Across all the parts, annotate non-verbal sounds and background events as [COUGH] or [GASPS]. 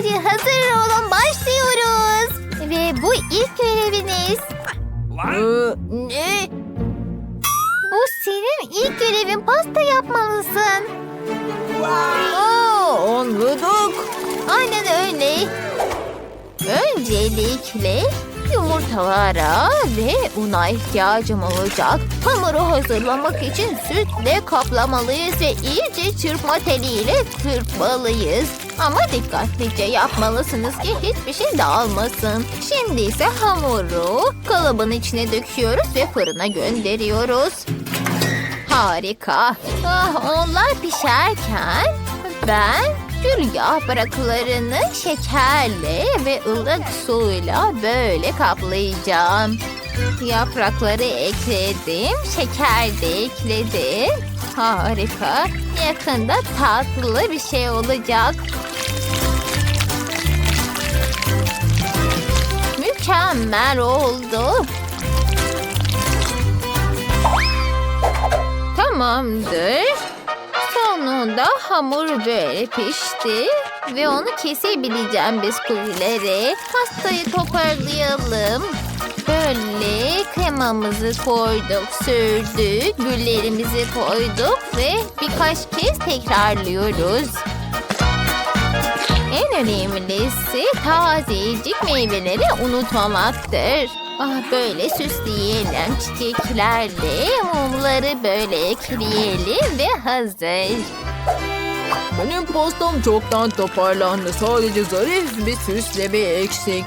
Hadi hazır olun başlıyoruz. Ve bu ilk göreviniz. Ee, ne? Bu senin ilk görevin pasta yapmalısın. Aa, anladık. Aynen öyle. Öncelikle yumurtalara ve una ihtiyacım olacak. Hamuru hazırlamak için sütle kaplamalıyız ve iyice çırpma teliyle çırpmalıyız. Ama dikkatlice yapmalısınız ki hiçbir şey dağılmasın. Şimdi ise hamuru kalıbın içine döküyoruz ve fırına gönderiyoruz. Harika. Ah, onlar pişerken ben gül yapraklarını şekerle ve ılık suyla böyle kaplayacağım. Yaprakları ekledim, şeker de ekledim. Harika. Yakında tatlı bir şey olacak. Mükemmel oldu. Tamamdır. Sonunda hamur böyle pişti. Ve onu kesebileceğim bisküvileri. Pastayı toparlayalım. Böyle kremamızı koyduk, sürdük, güllerimizi koyduk ve birkaç kez tekrarlıyoruz. En önemlisi tazecik meyveleri unutmamaktır. Ah, böyle süsleyelim çiçeklerle mumları böyle ekleyelim ve hazır. Benim pastam çoktan toparlandı. Sadece zarif bir süsleme eksik.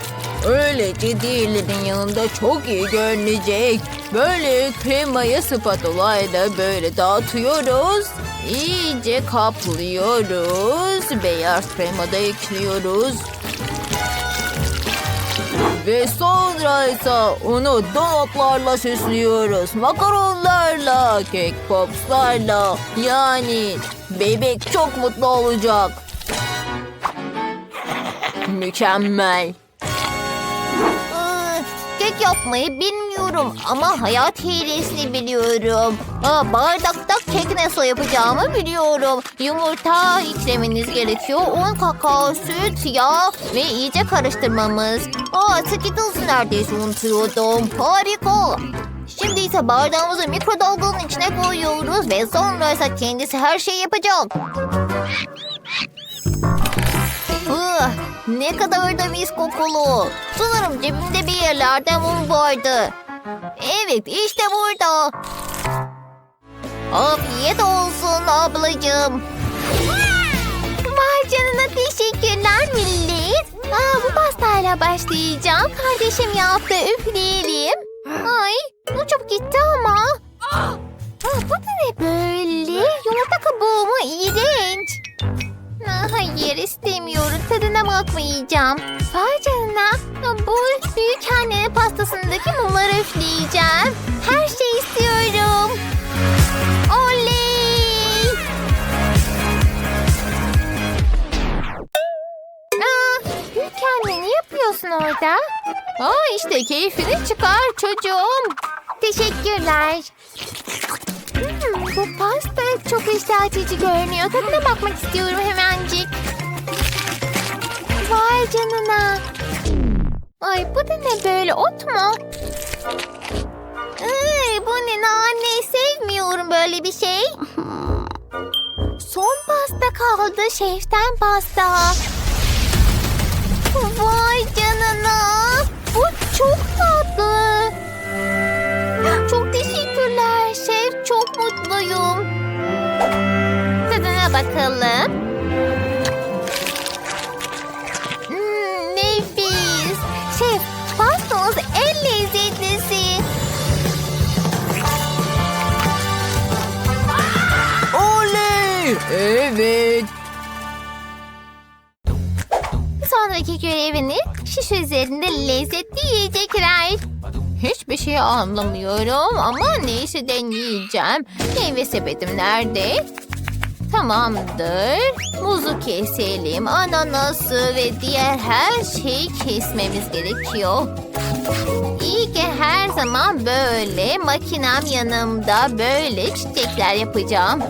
Öylece diğerlerinin yanında çok iyi görünecek. Böyle kremayı spatulayla böyle dağıtıyoruz. İyice kaplıyoruz. Beyaz krema da ekliyoruz. Ve sonra ise onu donatlarla süslüyoruz. Makaronlarla, kek popslarla. Yani bebek çok mutlu olacak. [LAUGHS] Mükemmel. Kek yapmayı bilmiyorum ama hayat hilesini biliyorum. Aa, bardakta kek nasıl yapacağımı biliyorum. Yumurta eklemeniz gerekiyor. Un, kakao, süt, yağ ve iyice karıştırmamız. Aa, Skittles'ı neredeyse unutuyordum. Harika. Şimdi ise bardağımızı mikrodalganın içine koyuyoruz ve sonra ise kendisi her şeyi yapacak. Ah, ne kadar da mis kokulu. Sanırım cebimde bir yerlerde mum vardı. Evet işte burada. Afiyet olsun ablacığım. Vay canına teşekkürler millet. Aa, bu pastayla başlayacağım. Kardeşim yaptı üfleyelim. Ay bu çok gitti ama. Aa, bu ne böyle? Yumurta kabuğu mu? İğrenç. Ah, Hayır istemiyorum. Tadına bakmayacağım. Vay canına. Bu büyük annenin pastasındaki mumları üfleyeceğim. Her şeyi istiyorum. Oley! Aa, büyük anne ne yapıyorsun orada? Aa işte keyfini çıkar çocuğum. Teşekkürler. Hmm, bu pasta çok iştah açıcı görünüyor. Tadına bakmak istiyorum hemencik. Vay canına. Ay bu da ne böyle ot mu? Ay, bu ne nane sevmiyorum böyle bir şey. Son pasta kaldı şeften pasta. Vay canına. Bu çok tatlı. Mutluyum. Tadına bakalım. Hmm, nefis. Şef pastamız en lezzetlisi. Oley! Evet. Sonraki görevini şiş üzerinde lezzetli yiyecekler. Hiçbir şey anlamıyorum ama neyse deneyeceğim. Meyve sepetim nerede? Tamamdır. Muzu keselim, ananası ve diğer her şeyi kesmemiz gerekiyor. İyi ki her zaman böyle makinem yanımda böyle çiçekler yapacağım.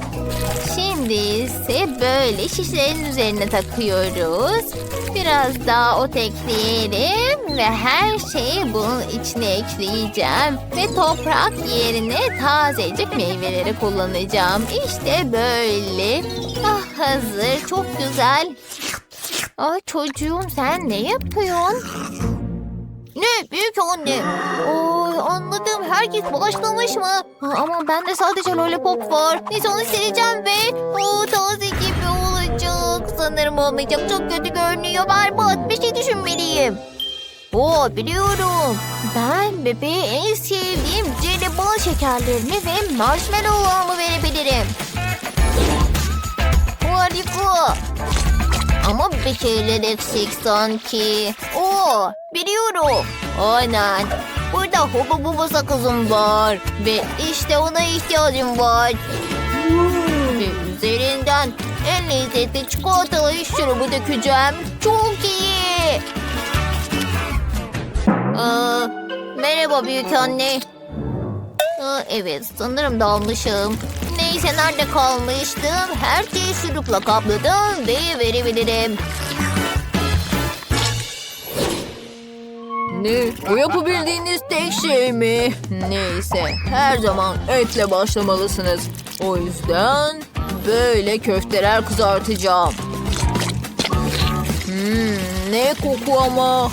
Şimdi ise böyle şişlerin üzerine takıyoruz. Biraz daha ot ekleyelim ve her şeyi bunun içine ekleyeceğim. Ve toprak yerine tazecik meyveleri kullanacağım. İşte böyle. Ah hazır, çok güzel. Aa, çocuğum sen ne yapıyorsun? Ne büyük anne? Oy anladım herkes başlamış mı? Ama bende sadece lollipop var. Neyse onu sileceğim ve o taze gibi. Sanırım olmayacak çok kötü görünüyor. Berbat bir şey düşünmeliyim. Oo biliyorum. Ben bebeğe en sevdiğim jelibon şekerlerini ve marshmallowlarımı verebilirim. Harika. Ama bir şeyler eksik sanki. Oo, biliyorum. Aynen. Burada hubu bubu sakızım var. Ve işte ona ihtiyacım var. Ve üzerinden en lezzetli çikolatalı şurubu dökeceğim. Çok iyi. Aa, merhaba büyük anne. Aa, evet sanırım dalmışım. Neyse nerede kalmıştım? Her şeyi şurupla kapladım ve verebilirim. Ne? Bu yapabildiğiniz tek şey mi? Neyse her zaman etle başlamalısınız. O yüzden böyle köfteler kızartacağım. Hmm, ne koku ama.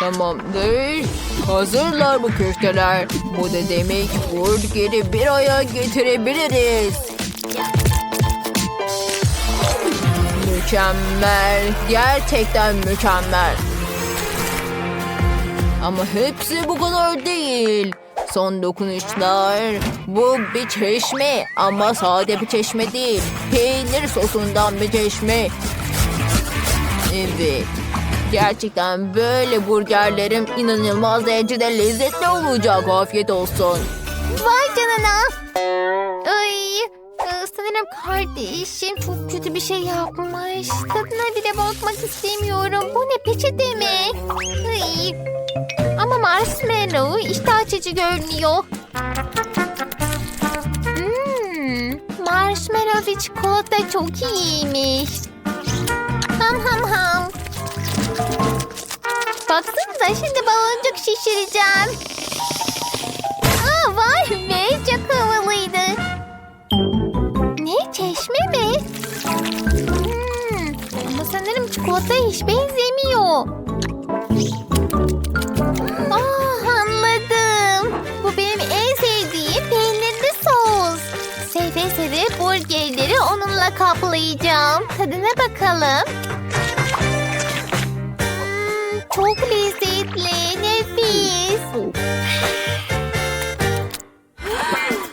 Tamamdır. Hazırlar bu köfteler. Bu da demek burgeri bir aya getirebiliriz. Mükemmel. Gerçekten mükemmel. Ama hepsi bu kadar değil. Son dokunuşlar. Bu bir çeşme ama sade bir çeşme değil. Peynir sosundan bir çeşme. Evet. Gerçekten böyle burgerlerim inanılmaz derecede lezzetli olacak. Afiyet olsun. Vay canına. Ay, e, sanırım kardeşim çok kötü bir şey yapmış. Tadına bile bakmak istemiyorum. Bu ne peçete mi? Ay. Ama marshmallow işte açıcı görünüyor. Hmm, marshmallow ve çikolata çok iyiymiş. Ham ham ham. Baksanıza şimdi baloncuk şişireceğim. Aa, vay be çok havalıydı. Ne çeşme mi? Hmm, ama sanırım çikolataya hiç benzemiyor. Seve burgerleri onunla kaplayacağım. Tadına bakalım. Hmm, çok lezzetli, nefis. [GASPS]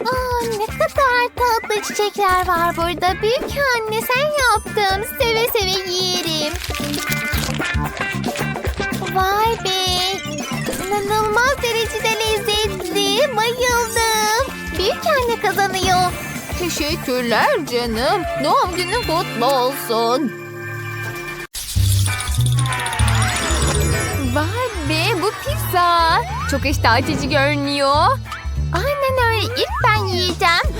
Aa, ne kadar tatlı çiçekler var burada. Büyük anne sen yaptın. Seve seve yiyelim. Vay be. İnanılmaz derecede lezzetli. Bayıldım. Büyük anne kazanıyor. Teşekkürler canım. Doğum günün kutlu olsun. Vay be bu pizza. Çok iştah açıcı görünüyor. Aynen öyle. İlk ben yiyeceğim.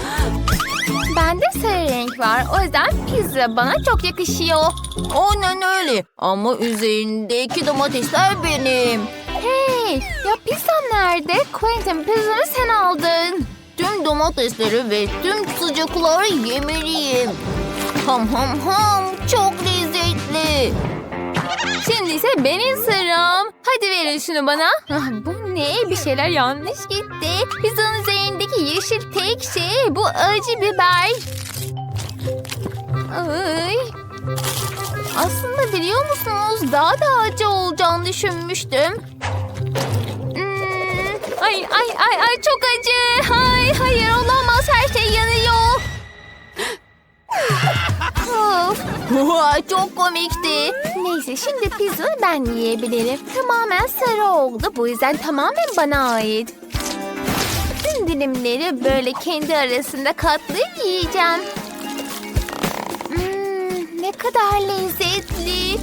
Bende sarı renk var. O yüzden pizza bana çok yakışıyor. Aynen öyle. Ama üzerindeki domatesler benim. Hey ya pizza nerede? Quentin pizzanı sen aldın. Tüm domatesleri ve tüm sıcakları yemeliyim. Ham ham ham. Çok lezzetli. Şimdi ise benim sıram. Hadi verin şunu bana. Ah, bu ne? Bir şeyler yanlış gitti. Pizzanın üzerindeki yeşil tek şey bu acı biber. Ay. Aslında biliyor musunuz daha da acı olacağını düşünmüştüm. Ay ay ay ay çok acı. Ay hayır olamaz her şey yanıyor. Of. Çok komikti. Neyse şimdi pizzayı ben yiyebilirim. Tamamen sarı oldu. Bu yüzden tamamen bana ait. Tüm dilimleri böyle kendi arasında katlayıp yiyeceğim. Hmm, ne kadar lezzetli.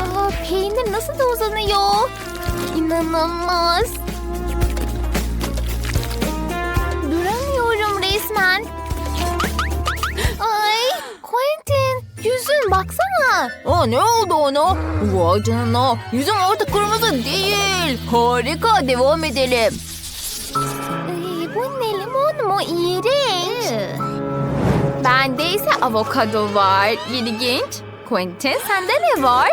Aa, peynir nasıl da uzanıyor. İnanılmaz. Resmen. Ay, Quentin, yüzün baksana. Aa, ne oldu ona? Vay canına. Yüzüm artık kırmızı değil. Harika devam edelim. Ay, bu ne limon mu? İğrenç. Bende ise avokado var. İlginç. Quentin sende ne var?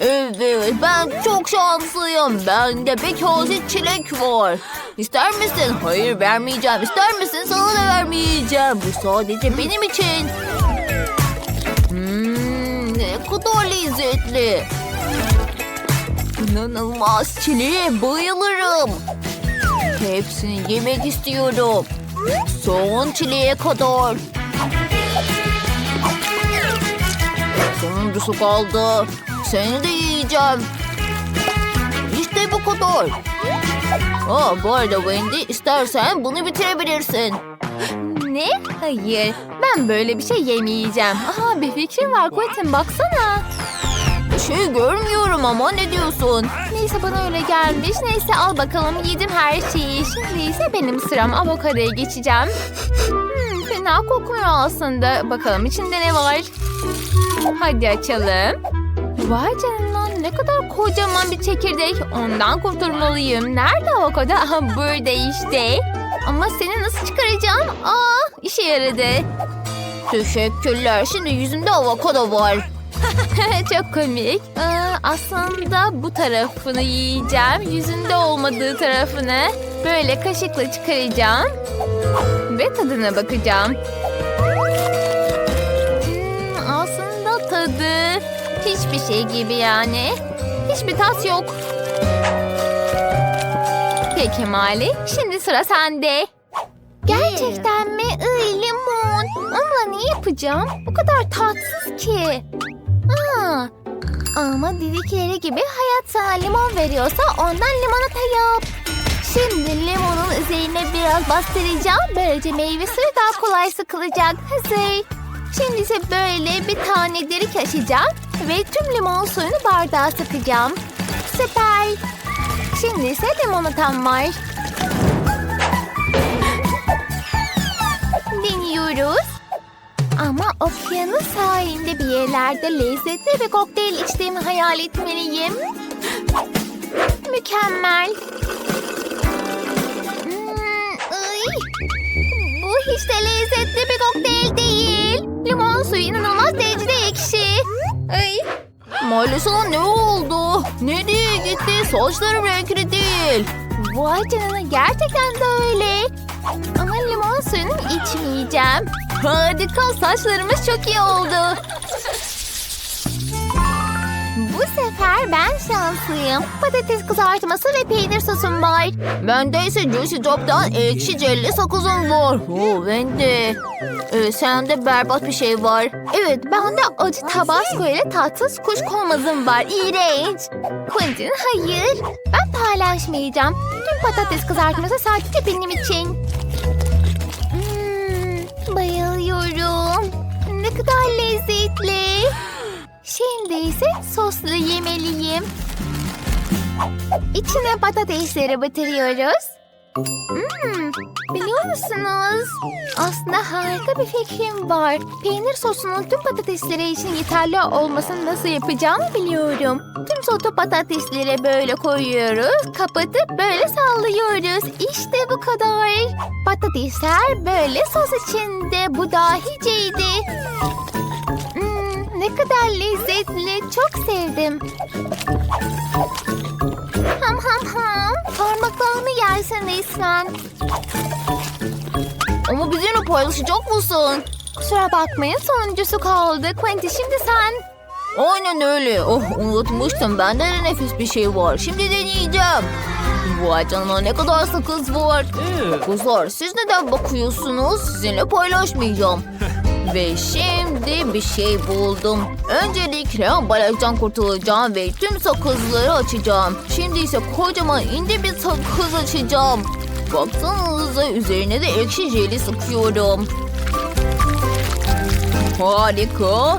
Evet ben çok şanslıyım. Bende bir kase çilek var. İster misin? Hayır vermeyeceğim. İster misin? Sana da vermeyeceğim. Bu sadece benim için. Hmm, ne kadar lezzetli. İnanılmaz çileğe bayılırım. Hepsini yemek istiyorum. Son çileğe kadar. Sonuncusu kaldı. Seni de yiyeceğim. İşte bu kadar. Aa, bu arada Wendy istersen bunu bitirebilirsin. Ne? Hayır. Ben böyle bir şey yemeyeceğim. Aha bir fikrim var Quentin baksana. Bir şey görmüyorum ama ne diyorsun? Neyse bana öyle gelmiş. Neyse al bakalım yedim her şeyi. Şimdi ise benim sıram avokadoya geçeceğim. Hmm, fena kokmuyor aslında. Bakalım içinde ne var? Hadi açalım. Vay canına ne kadar kocaman bir çekirdek. Ondan kurtulmalıyım. Nerede avokado? [LAUGHS] Aha burada işte. Ama seni nasıl çıkaracağım? Aa işe yaradı. Teşekkürler. Şimdi yüzümde avokado var. [LAUGHS] Çok komik. Ee, aslında bu tarafını yiyeceğim. Yüzünde olmadığı tarafını böyle kaşıkla çıkaracağım. Ve tadına bakacağım. Hmm, aslında tadı hiçbir şey gibi yani. Hiçbir tat yok. Peki Mali, şimdi sıra sende. Gerçekten mi? Iy, limon. Onunla ne yapacağım? Bu kadar tatsız ki. Aa, ama dedikleri gibi hayat sana limon veriyorsa ondan limonata yap. Şimdi limonun üzerine biraz bastıracağım. Böylece meyve suyu daha kolay sıkılacak. Hazır. Şimdi ise böyle bir tane delik açacağım. Ve tüm limon suyunu bardağa sıkacağım. Süper. Şimdi ise limonatam var. Deniyoruz. Ama okyanus sahilinde bir yerlerde lezzetli bir kokteyl içtiğimi hayal etmeliyim. Mükemmel. Hmm. Bu hiç de lezzetli bir kokteyl değil. Limon suyu inanılmaz derecede ekşi. Ay. Molly sana ne oldu? Nereye gitti? Saçlarım renkli değil. Vay canına gerçekten de öyle. Ama limon suyunu içmeyeceğim. Harika saçlarımız çok iyi oldu. Bu sefer ben şanslıyım. Patates kızartması ve peynir sosum var. Bende ise Juicy Drop'tan ekşi jelli sakızım var. Oo, Wendy. Ee, sende berbat bir şey var. Evet bende acı tabasco ile tatsız kuşkonmazım var. İğrenç. Quentin hayır. Ben paylaşmayacağım. Tüm patates kızartması sadece benim için. Hmm, bayılıyorum. Ne kadar lezzetli. Şimdi ise soslu yemeliyim. İçine patatesleri batırıyoruz. Hmm, biliyor musunuz? Aslında harika bir fikrim var. Peynir sosunun tüm patatesleri için yeterli olmasını nasıl yapacağımı biliyorum. Tüm sotu patatesleri böyle koyuyoruz. Kapatıp böyle sallıyoruz. İşte bu kadar. Patatesler böyle sos içinde. Bu dahiceydi. Ne kadar lezzetli. Çok sevdim. Ham ham ham. Parmaklarımı yersin resmen. Ama bizimle paylaşacak mısın? Kusura bakmayın sonuncusu kaldı. Quentin şimdi sen. Aynen öyle. Oh unutmuştum. Bende de nefis bir şey var. Şimdi deneyeceğim. Vay canına ne kadar sakız var. Kızlar siz neden bakıyorsunuz? Sizinle paylaşmayacağım. [LAUGHS] Ve şimdi bir şey buldum. Öncelikle ambalajdan kurtulacağım ve tüm sakızları açacağım. Şimdi ise kocaman ince bir sakız açacağım. Baksanıza üzerine de ekşi jeli sıkıyorum. Harika.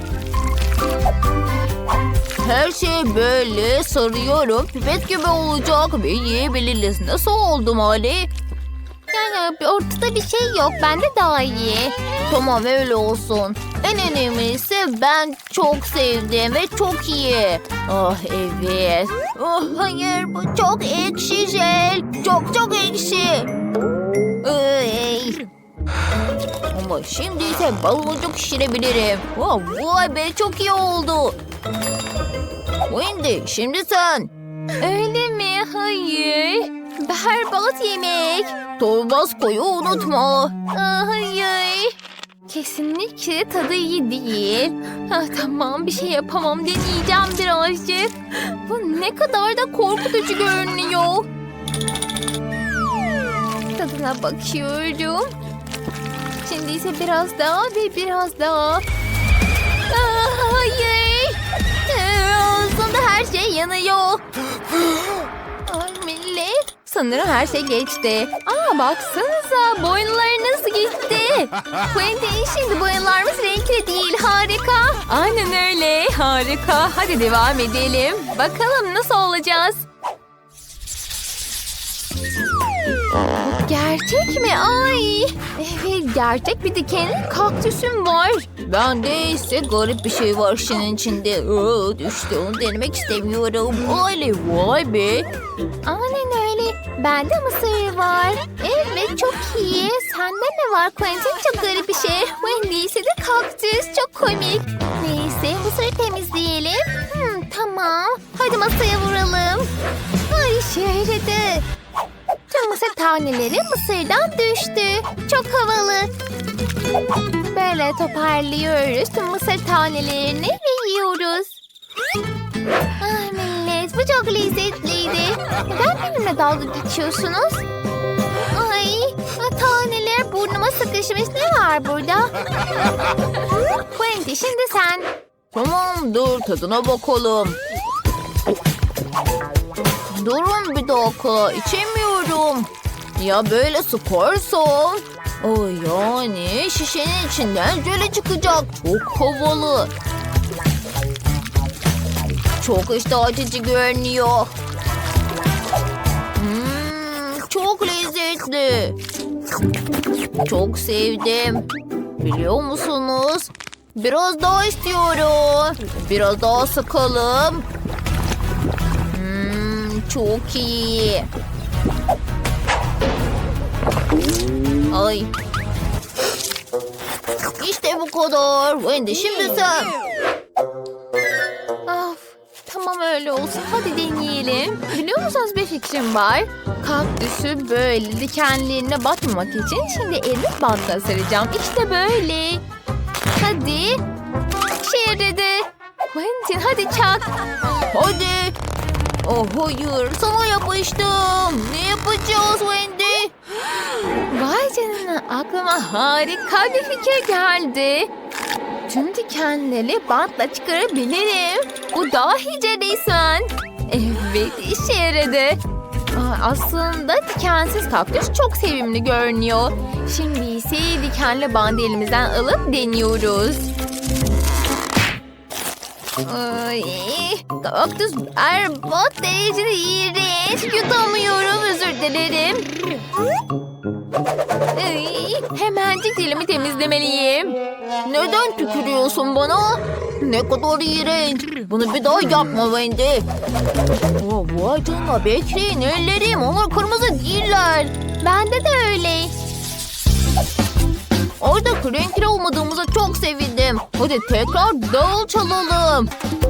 Her şeyi böyle sarıyorum. Pipet gibi olacak ve yiyebiliriz. Nasıl oldu Ali? Yani Ee, Ortada bir şey yok. Bende daha iyi. Tamam öyle olsun. En önemlisi ben çok sevdim ve çok iyi. Ah evet. Oh, hayır bu çok ekşi jel. Çok çok ekşi. Ay. Ama şimdi ise baloncuk şişirebilirim. Oh, vay be çok iyi oldu. Wendy şimdi sen. Öyle mi? Hayır. Berbat yemek. Tabasco'yu unutma. Aa, hayır. Kesinlikle tadı iyi değil. Ah, tamam bir şey yapamam deneyeceğim birazcık. Bu ne kadar da korkutucu görünüyor. Tadına bakıyorum. Şimdi ise biraz daha ve biraz daha. Aa, hayır. Ee, Ağzımda her şey yanıyor. Ay millet. Sanırım her şey geçti. Aa baksanıza boyunlarınız gitti. Quentin şimdi boyunlarımız renkli değil harika. Aynen öyle harika. Hadi devam edelim. Bakalım nasıl olacağız. Gerçek mi? Ay. Evet gerçek bir dikenli kaktüsüm var. Bende ise garip bir şey var şişenin içinde. Aa, düştü onu denemek istemiyorum. Oley vay be. Aynen öyle. Bende mısır var. Evet çok iyi. Sende ne var Quentin? Çok garip bir şey. Wendy ise de kaktüs. Çok komik. Neyse mısırı temizleyelim. Hmm, tamam. Hadi masaya vuralım. Ay işe yaradı. Mısır taneleri mısırdan düştü. Çok havalı. Böyle toparlıyoruz mısır tanelerini ve yiyoruz. Ah millet bu çok lezzetliydi. Neden benimle dalga geçiyorsunuz? Ay taneler burnuma sıkışmış. Ne var burada? Quentin şimdi sen. Tamam dur tadına bakalım. Durun bir dakika içemiyorum. Ya böyle sıkarsam? O yani şişenin içinden jöle çıkacak. Çok havalı. Çok iştah açıcı görünüyor. Hmm, çok lezzetli. Çok sevdim. Biliyor musunuz? Biraz daha istiyorum. Biraz daha sıkalım. Hmm, çok iyi. Ay. İşte bu kadar. Wendy şimdi sen. Of, tamam öyle olsun. Hadi deneyelim. Biliyor musunuz bir fikrim var. Kaktüsü böyle dikenlerine batmamak için şimdi elimi bantla saracağım. İşte böyle. Hadi. Yaradı. Quentin hadi çak. Hadi. Oh hayır sana yapıştım. Ne yapacağız Wendy? Vay canına aklıma harika bir fikir geldi. Tüm dikenleri bantla çıkarabilirim. Bu dahice resmen. Evet işe yaradı. Aslında dikensiz kaktüs çok sevimli görünüyor. Şimdi ise dikenli bandı elimizden alıp deniyoruz. Ay, kaktüs berbat derecede iğrenç. Yutamıyorum özür dilerim. Ay, hemencik dilimi temizlemeliyim. Neden tükürüyorsun bana? Ne kadar iğrenç. Bunu bir daha yapma Wendy. Oh, vay canına bekleyin ellerim. Onlar kırmızı değiller. Bende de öyle. Orada renkli olmadığımıza çok sevindim. Hadi tekrar davul çalalım.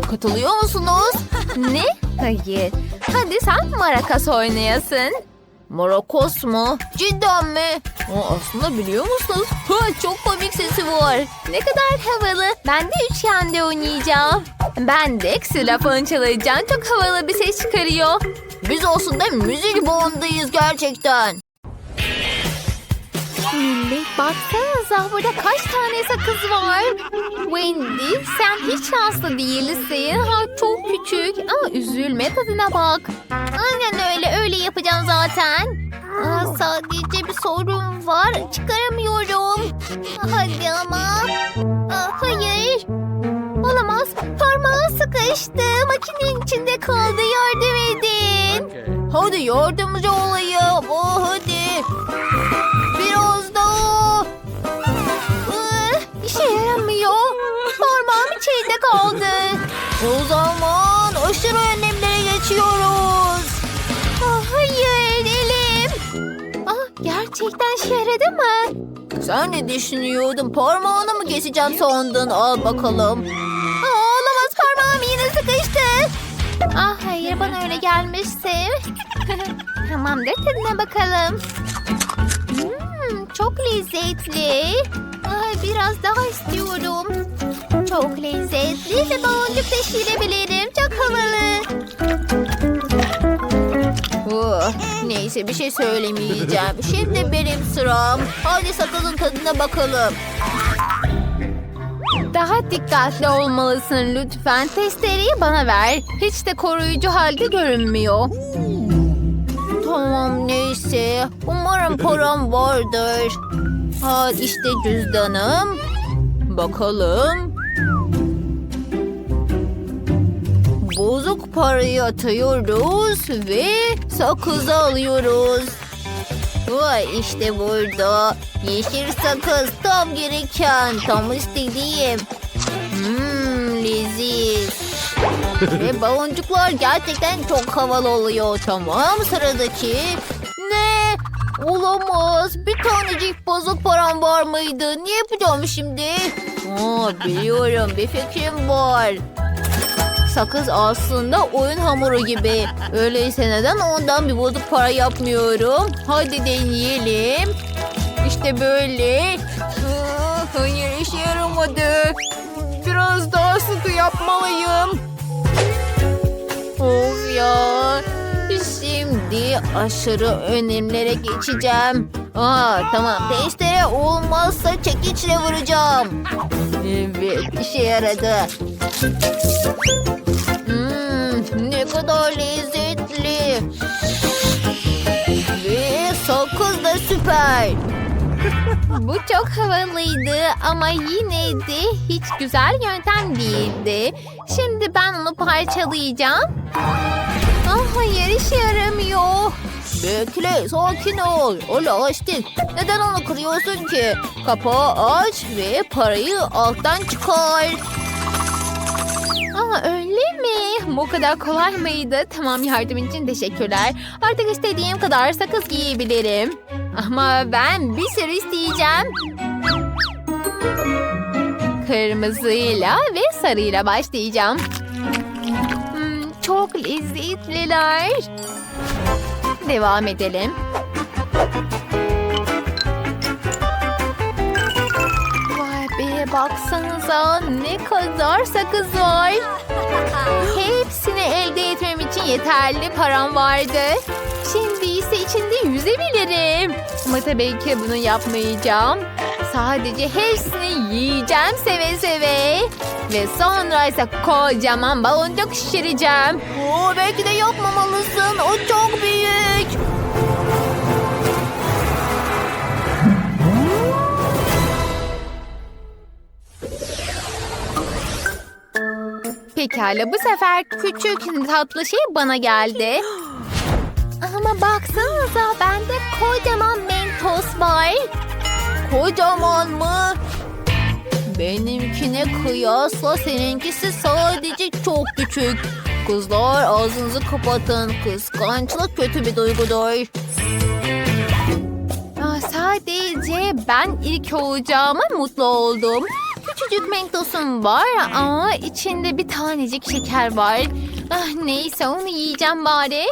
Katılıyor musunuz? [LAUGHS] Ne? Hayır. Hadi sen marakas oynayasın. Marakos mu? Cidden mi? Aa, aslında biliyor musunuz? Ha, çok komik sesi var. Ne kadar havalı. Ben de üçgende oynayacağım. Ben de ksilafon çalacağım. Çok havalı bir ses çıkarıyor. Biz aslında müzik bandıyız gerçekten. Millet baksanıza burada kaç tane sakız var. Wendy sen hiç şanslı değilsin. Ha, çok küçük ama üzülme tadına bak. Aynen öyle öyle yapacağım zaten. Aa, sadece bir sorun var çıkaramıyorum. Hadi ama. Aa, hayır. Olamaz parmağım sıkıştı. Makinenin içinde kaldı yardım edin. Hadi yardımcı olayım. Oh, hadi. kaldı. O zaman aşırı önlemlere geçiyoruz. Oh, hayır elim. Ah, gerçekten işe yaradı mı? Sen ne düşünüyordun? Parmağını mı keseceğim sandın? Al bakalım. Aa, olamaz parmağım yine sıkıştı. Ah hayır bana öyle gelmişti. [LAUGHS] Tamamdır tadına bakalım. Hmm, çok lezzetli. Ay, biraz daha istiyorum. Çok lezzetli ve boncuk taşıyabilirim. Çok havalı. Oh, neyse bir şey söylemeyeceğim. [LAUGHS] Şimdi benim sıram. Hadi sakızın tadına bakalım. Daha dikkatli olmalısın lütfen. Testereyi bana ver. Hiç de koruyucu halde görünmüyor. Tamam neyse. Umarım [LAUGHS] param vardır. Ha işte cüzdanım. Bakalım. Bozuk parayı atıyoruz ve sakızı alıyoruz. Vay işte burada. Yeşil sakız tam gereken, tam istediğim. Hmm, leziz. Ve baloncuklar gerçekten çok havalı oluyor. Tamam sıradaki. Ne? Olamaz. Bir tanecik bozuk param var mıydı? Ne yapacağım şimdi? Aa, biliyorum bir fikrim var. Sakız aslında oyun hamuru gibi. Öyleyse neden ondan bir bozuk para yapmıyorum? Hadi deneyelim. İşte böyle. Hayır işe yaramadı. Biraz daha sıkı yapmalıyım. Of ya. Şimdi aşırı önemlere geçeceğim. Aa tamam testere olmazsa çekiçle vuracağım. Evet işe yaradı. Hmm, ne kadar lezzetli. Ve sakız da süper. Bu çok havalıydı ama yine de hiç güzel yöntem değildi. Şimdi ben onu parçalayacağım. Ah hayır işe yaramıyor. Bekle, sakin ol. O lastik. Neden onu kırıyorsun ki? Kapağı aç ve parayı alttan çıkar. Aa öyle mi? Bu kadar kolay mıydı? Tamam yardım için teşekkürler. Artık istediğim kadar sakız giyebilirim. Ama ben bir sürü isteyeceğim. Kırmızıyla ve sarıyla başlayacağım. Hmm, çok lezzetliler. Devam edelim. Vay be baksanıza ne kadar sakız var. [LAUGHS] Hepsini elde etmem için yeterli param vardı. Şimdi ise içinde yüzebilirim. Ama tabii ki bunu yapmayacağım. Sadece hepsini yiyeceğim seve seve. Ve sonra ise kocaman baloncuk şişireceğim. Oo, belki de yapmamalısın. O çok büyük. Pekala bu sefer küçük tatlı şey bana geldi. [GASPS] Ama baksanıza bende kocaman mentos var. Kocaman mı? Benimkine kıyasla seninkisi sadece çok küçük. Kızlar ağzınızı kapatın. Kıskançlık kötü bir duygudur. Aa, sadece ben ilk olacağıma mutlu oldum. Küçücük mentosum var ama içinde bir tanecik şeker var. Ah, neyse onu yiyeceğim bari.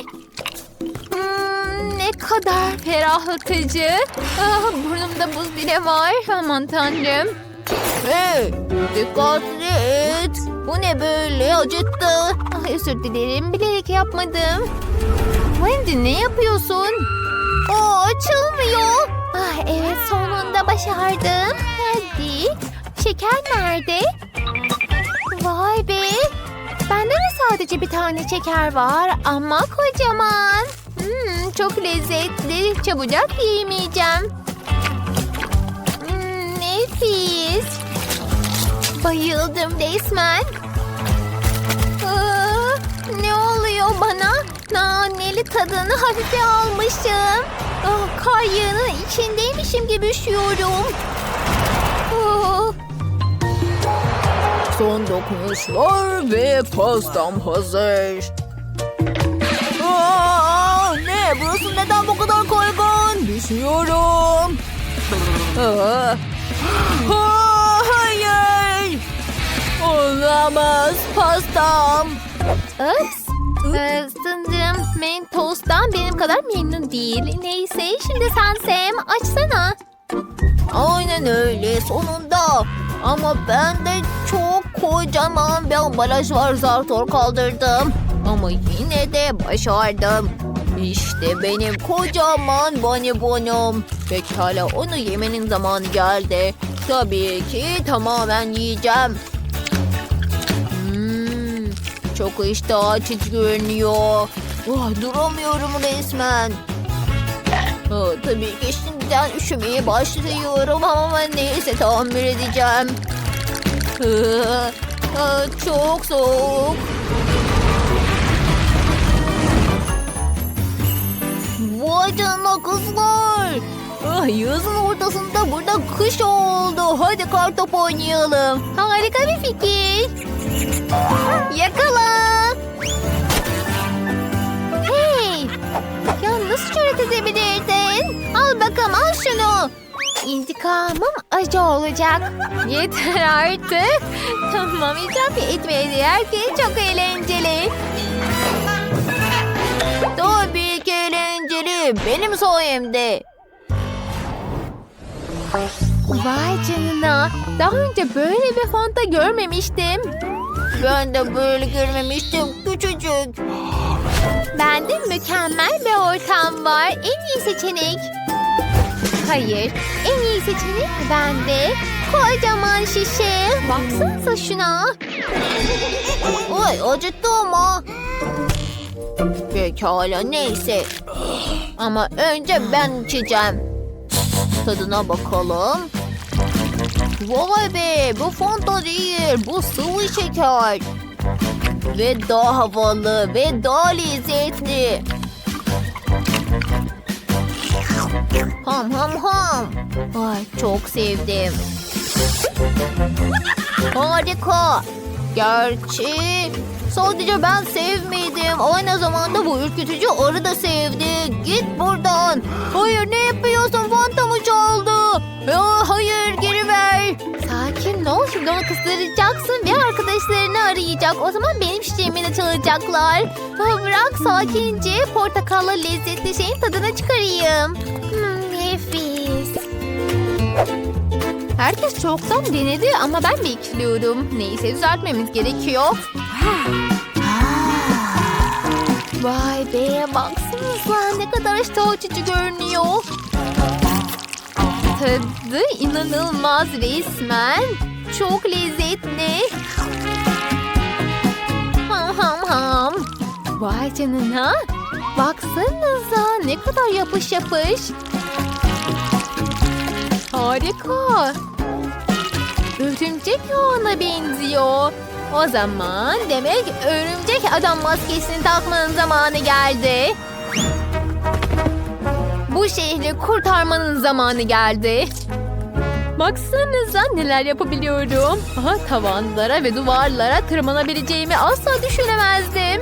Hmm, ne kadar ferahlatıcı. Ah, burnumda buz bile var. Aman tanrım. Hey, dikkatli et. Bu ne böyle acıttı. Ah, özür dilerim bilerek yapmadım. Wendy ne yapıyorsun? Aa, açılmıyor. Ah, evet sonunda başardım. Hadi. Şeker nerede? Vay be. Bende de sadece bir tane şeker var ama kocaman. Hmm, çok lezzetli. Çabucak yiyemeyeceğim. Hmm, nefis. Bayıldım resmen. Aa, ne oluyor bana? Naneli tadını hafife almışım. Ah, kar yağının içindeymişim gibi üşüyorum. Son dokunuşlar ve pastam hazır. Burası neden bu kadar kaygan? Düşüyorum. Aa. [GASPS] Aa, hayır. Olamaz pastam. Ups. Ee, sanırım Mentos'tan benim kadar memnun değil. Neyse şimdi sen Sam açsana. Aynen öyle sonunda. Ama bende çok kocaman bir ambalaj var zar zor kaldırdım. Ama yine de başardım. İşte benim kocaman bonibonum. Pekala onu yemenin zamanı geldi. Tabii ki tamamen yiyeceğim. Hmm, çok iştah açıcı görünüyor. Oh, duramıyorum resmen. Aa, tabii ki şimdiden üşümeye başlıyorum ama neyse tahammül edeceğim. Aa, çok soğuk. Vay canına kızlar. Ah, yazın ortasında burada kış oldu. Hadi kartop oynayalım. Harika bir fikir. Yakala. Hey. Ya nasıl cüret edebilirdin? Al bakalım al şunu. İntikamım acı olacak. Yeter artık. Tamam itiraf etmeye değer ki çok eğlenceli. Benim sayemde. Vay canına. Daha önce böyle bir fonta görmemiştim. Ben de böyle görmemiştim. Küçücük. Bende mükemmel bir ortam var. En iyi seçenek. Hayır, en iyi seçenek bende. Kocaman şişe. Baksanıza şuna. Oy acıttı ama. Pekala neyse. Ama önce ben içeceğim. Tadına bakalım. Vay be bu Fanta değil bu sıvı şeker. Ve daha havalı ve daha lezzetli. Ham ham ham. Ay çok sevdim. Harika. Gerçi sadece ben sevmedim. Aynı zamanda bu ürkütücü arı da sevdi. Git buradan. Hayır ne yapıyorsun? Fantamı çaldı. Ya, hayır geri ver. Sakin ol. Şimdi onu kızdıracaksın ve arkadaşlarını arayacak. O zaman benim çiçeğimi de çalacaklar. Bırak sakince portakallı lezzetli şeyin tadını çıkarayım. Hmm, nefis. Herkes çoktan denedi ama ben bekliyorum. Neyse düzeltmemiz gerekiyor. Vay be baksanıza ne kadar iştah açıcı görünüyor. Tadı inanılmaz resmen. Çok lezzetli. Ham ham ham. Vay canına. Baksanıza ne kadar yapış yapış. Harika. Örümcek ağına benziyor. O zaman demek örümcek adam maskesini takmanın zamanı geldi. Bu şehri kurtarmanın zamanı geldi. Baksanıza neler yapabiliyorum. Aha, tavanlara ve duvarlara tırmanabileceğimi asla düşünemezdim.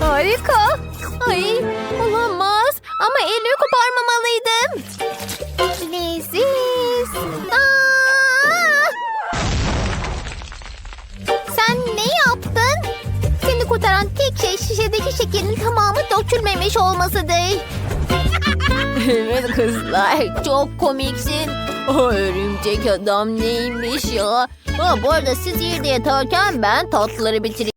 Harika. Ay olamaz. Ama elimi koparmamalıydım. Leziz. Aa! Tek şey şişedeki şekerin tamamı dökülmemiş olmasıdır. [LAUGHS] Evet kızlar çok komiksin. O örümcek adam neymiş ya? Ha, bu arada siz yerde yatarken ben tatlıları bitireyim.